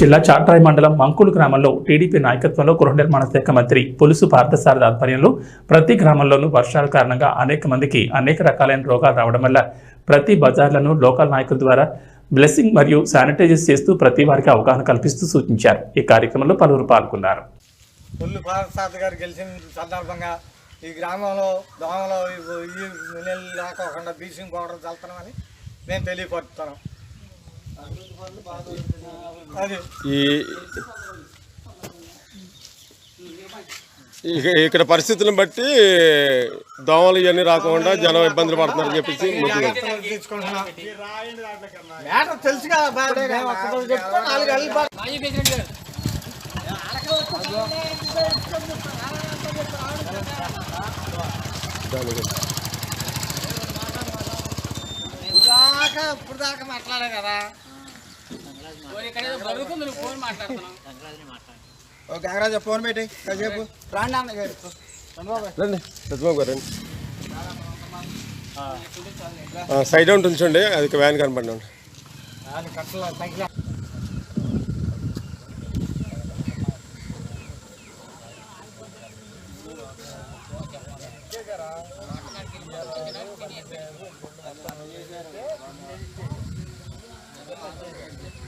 జిల్లా చాట్రాయి మండలం మంకులు గ్రామంలో టీడీపీ నాయకత్వంలో గృహ నిర్మాణ శాఖ మంత్రి పులుసు పార్థసారథి ఆధ్వర్యంలో ప్రతి గ్రామంలోనూ వర్షాల కారణంగా అనేక మందికి అనేక రకాలైన రోగాలు రావడం వల్ల ప్రతి బజార్లను లోకల్ నాయకుల ద్వారా బ్లెస్సింగ్ మరియు శానిటైజర్స్ చేస్తూ ప్రతి వారికి అవగాహన కల్పిస్తూ సూచించారు. ఈ కార్యక్రమంలో పలువురు పాల్గొన్నారు. పుల్లు భారతసారథ గారు గెలిచిన సందర్భంగా ఈ గ్రామంలో దోమలో ఈ నీళ్ళు బ్లీచింగ్ పౌడర్ చల్లుతున్నామని నేను తెలియపరుస్తున్నాం. ఈ ఇక- ఇక్కడ పరిస్థితులను బట్టి దోమలు ఇవన్నీ రాకుండా జనం ఇబ్బందులు పడుతున్నారని చెప్పేసి ఇప్పుడు దాకా మాట్లాడే కదా. ఓ గంగరాజ ఫోన్ పెట్టి. కాసేపు రాండి అన్న గారు. రండి. సత్యబాబు గారు రండి. సైడ్ అవుట్ ఉంచండి. అది వ్యాన్ కనపడండి Thank you.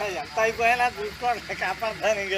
ఎంత అయిపోయినా చూసుకోండి కాపాడతాను ఇంక